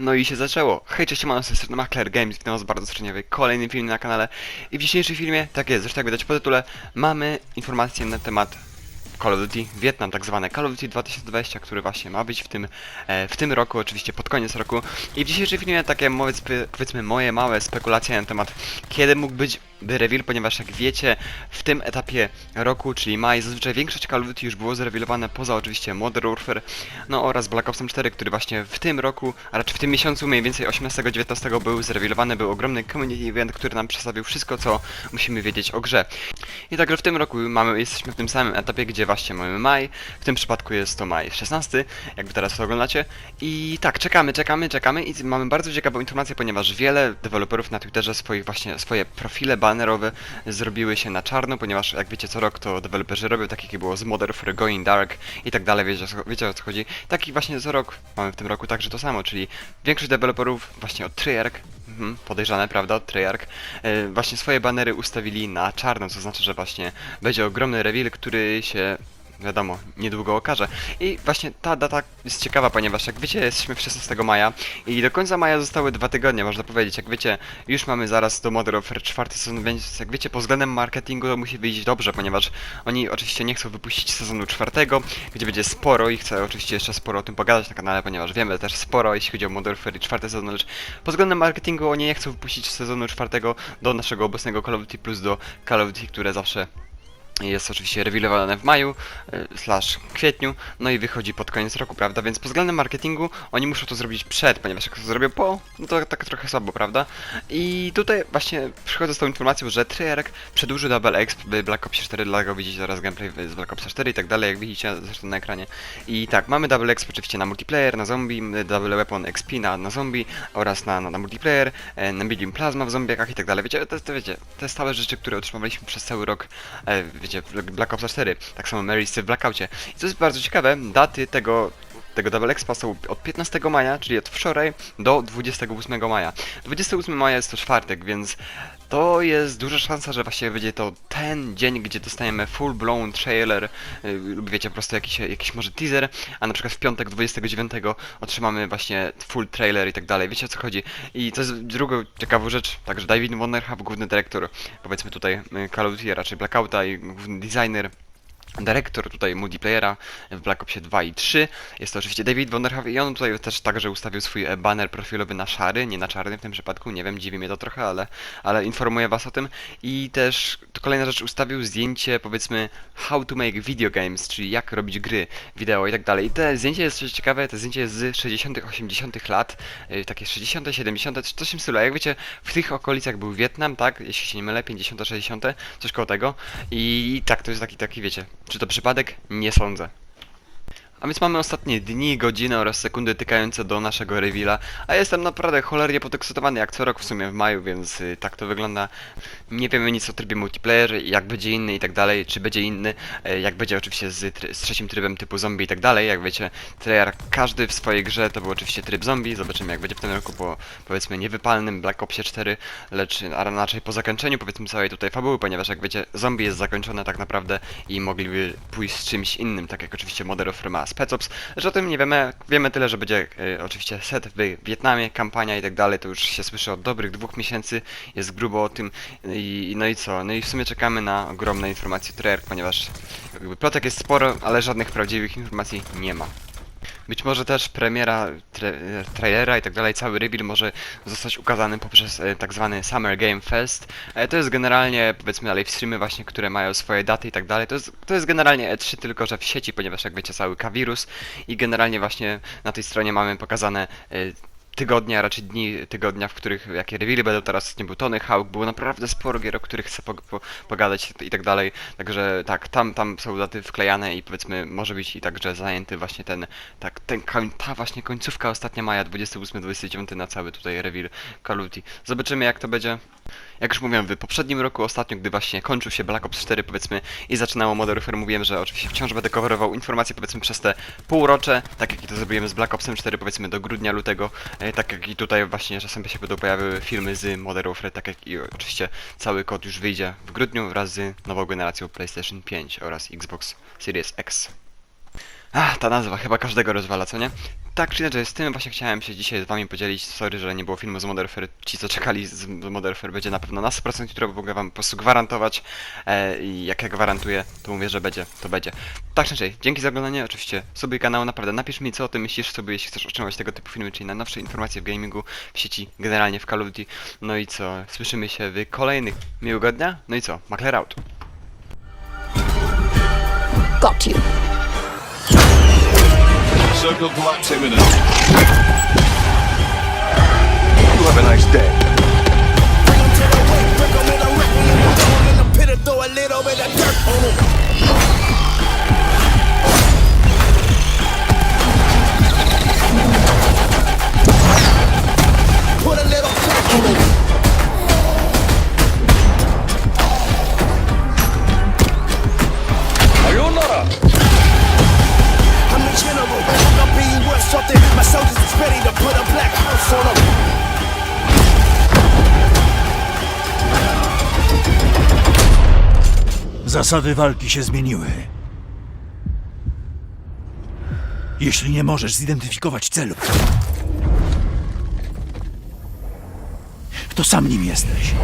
No i się zaczęło. Hej, cześć, mam z strony Macler Games, witam was bardzo serdecznie w kolejnym filmie na kanale. I w dzisiejszym filmie, tak jest, zresztą jak widać po tytule, mamy informacje na temat Call of Duty Vietnam, tak zwane Call of Duty 2020, który właśnie ma być w tym, e, w tym roku, oczywiście pod koniec roku. I w dzisiejszym filmie takie, powiedzmy, moje małe spekulacje na temat, kiedy mógł być by reveal, ponieważ jak wiecie, w tym etapie roku, czyli maj, zazwyczaj większość Call of Duty już było zrewilowane, poza oczywiście Modern Warfare, no oraz Black Ops 4, który właśnie w tym roku, a raczej w tym miesiącu, mniej więcej 18-19 był zrewilowany, był ogromny community event, który nam przedstawił wszystko, co musimy wiedzieć o grze. I także w tym roku mamy, jesteśmy w tym samym etapie, gdzie właśnie mamy maj, w tym przypadku jest to maj 16, jakby teraz to oglądacie. I tak, czekamy, czekamy, czekamy i mamy bardzo ciekawą informację, ponieważ wiele deweloperów na Twitterze swoich właśnie, swoje profile banerowe zrobiły się na czarno, ponieważ jak wiecie co rok to deweloperzy robią, tak jak było z Modern Warfare, Going Dark i tak dalej, wiecie, wiecie o co chodzi. Taki właśnie co rok mamy w tym roku także to samo, czyli większość deweloperów właśnie od Treyarch, mhm, podejrzane, prawda, Treyarch, e, właśnie swoje banery ustawili na czarno, co znaczy, że właśnie będzie ogromny reveal, który się wiadomo, niedługo okaże. I właśnie ta data jest ciekawa, ponieważ jak wiecie, jesteśmy w 16 maja i do końca maja zostały dwa tygodnie, można powiedzieć. Jak wiecie, już mamy zaraz do Modern Warfare 4 sezon, więc jak wiecie, pod względem marketingu to musi wyjść dobrze, ponieważ oni oczywiście nie chcą wypuścić sezonu czwartego, gdzie będzie sporo i chcę oczywiście jeszcze sporo o tym pogadać na kanale, ponieważ wiemy też sporo, jeśli chodzi o Modern Warfare i czwarty sezon, lecz pod względem marketingu oni nie chcą wypuścić sezonu czwartego do naszego obecnego Call of Duty plus do Call of Duty, które zawsze jest oczywiście rewilowane w maju, y, slash kwietniu, no i wychodzi pod koniec roku, prawda? Więc pod względem marketingu oni muszą to zrobić przed, ponieważ jak to zrobią po, no to tak trochę słabo, prawda? I tutaj właśnie przychodzę z tą informacją, że Treyarch przedłużył Double Exp w Black Ops 4, dlatego widzicie zaraz gameplay z Black Ops 4 i tak dalej, jak widzicie zresztą na ekranie. I tak, mamy Double Exp oczywiście na multiplayer, na zombie, Double Weapon XP na, na zombie oraz na, na, na multiplayer, e, na medium plasma w zombiakach i tak dalej. Wiecie, to, to wiecie, te stałe rzeczy, które otrzymywaliśmy przez cały rok, e, wiecie, Black Ops 4, tak samo Mary w Blackoutie. I co jest bardzo ciekawe, daty tego tego Double Expa są od 15 maja, czyli od wczoraj, do 28 maja. 28 maja jest to czwartek, więc to jest duża szansa, że właściwie będzie to ten dzień, gdzie dostajemy full blown trailer yy, lub wiecie, po prostu jakiś, jakiś może teaser, a na przykład w piątek 29 otrzymamy właśnie full trailer i tak dalej. Wiecie o co chodzi? I to jest drugą ciekawą rzecz, także David Wonderhub, główny dyrektor, powiedzmy tutaj yy, Call of Duty, raczej Blackouta i główny designer dyrektor tutaj multiplayera w Black Opsie 2 i 3. Jest to oczywiście David Wonderhav i on tutaj też także ustawił swój e, banner profilowy na szary, nie na czarny w tym przypadku, nie wiem, dziwi mnie to trochę, ale, ale informuję was o tym. I też to kolejna rzecz, ustawił zdjęcie powiedzmy how to make video games, czyli jak robić gry, wideo i tak dalej. I te zdjęcie jest coś ciekawe, to zdjęcie jest z 60 80 lat, e, takie 60 70 coś w tym stylu. A Jak wiecie, w tych okolicach był Wietnam, tak, jeśli się nie mylę, 50 60 coś koło tego. I tak, to jest taki, taki wiecie, czy to przypadek? Nie sądzę. A więc mamy ostatnie dni, godziny oraz sekundy tykające do naszego reveala, a jestem naprawdę cholernie podekscytowany jak co rok w sumie w maju, więc y, tak to wygląda. Nie wiemy nic o trybie multiplayer, jak będzie inny i tak dalej, czy będzie inny, e, jak będzie oczywiście z, z trzecim trybem typu zombie i tak dalej, jak wiecie, Treyarch każdy w swojej grze to był oczywiście tryb zombie, zobaczymy jak będzie w tym roku po powiedzmy niewypalnym Black Opsie 4, lecz a raczej po zakończeniu powiedzmy całej tutaj fabuły, ponieważ jak wiecie, zombie jest zakończone tak naprawdę i mogliby pójść z czymś innym, tak jak oczywiście Modern Warfare ma Spec Ops, lecz o tym nie wiemy, wiemy tyle, że będzie e, oczywiście set w Wietnamie, kampania i tak dalej, to już się słyszy od dobrych dwóch miesięcy, jest grubo o tym. I no i co, no i w sumie czekamy na ogromne informacje Treyarch, ponieważ jakby plotek jest sporo, ale żadnych prawdziwych informacji nie ma. Być może też premiera tra trailera i tak dalej, cały reveal może zostać ukazany poprzez e, tak zwany Summer Game Fest. E, to jest generalnie, powiedzmy, live streamy właśnie, które mają swoje daty i tak dalej. To jest, to jest generalnie E3, tylko że w sieci, ponieważ jak wiecie, cały K-wirus i generalnie właśnie na tej stronie mamy pokazane e, tygodnie, a raczej dni tygodnia, w których jakie revealy będą teraz, nie był Tony Hawk, było naprawdę sporo gier, o których chcę po, po, pogadać i tak dalej, także tak, tam, tam są daty wklejane i powiedzmy może być i także zajęty właśnie ten, tak, ten, ta właśnie końcówka ostatnia maja, 28-29 na cały tutaj reveal Call of Duty. Zobaczymy jak to będzie. Jak już mówiłem, w poprzednim roku, ostatnio, gdy właśnie kończył się Black Ops 4, powiedzmy, i zaczynało Modern Warfare, mówiłem, że oczywiście wciąż będę coverował informacje, powiedzmy, przez te półrocze, tak jak i to zrobiłem z Black Opsem 4, powiedzmy, do grudnia, lutego, e, tak jak i tutaj właśnie czasem się będą pojawiły filmy z Warfare, tak jak i oczywiście cały kod już wyjdzie w grudniu wraz z nową generacją PlayStation 5 oraz Xbox Series X. Ach, ta nazwa chyba każdego rozwala, co nie? Tak czy inaczej, z tym właśnie chciałem się dzisiaj z wami podzielić. Sorry, że nie było filmu z Modern. Ci, co czekali z Modern będzie na pewno na 100% jutro, bo mogę wam po prostu gwarantować. E, I jak ja gwarantuję, to mówię, że będzie, to będzie. Tak czy inaczej, dzięki za oglądanie. Oczywiście subuj kanał, naprawdę napisz mi, co o tym myślisz sobie, jeśli chcesz otrzymać tego typu filmy, czyli najnowsze informacje w gamingu, w sieci, generalnie w Call of Duty. No i co, słyszymy się w kolejnych. Miłego dnia, no i co, Makler out. Got you. Circle collapse imminent. You have a nice day. Bring to the wake, break in a wreck. Throw in the pit and throw a dirt on. Zasady walki się zmieniły. Jeśli nie możesz zidentyfikować celu, to sam nim jesteś.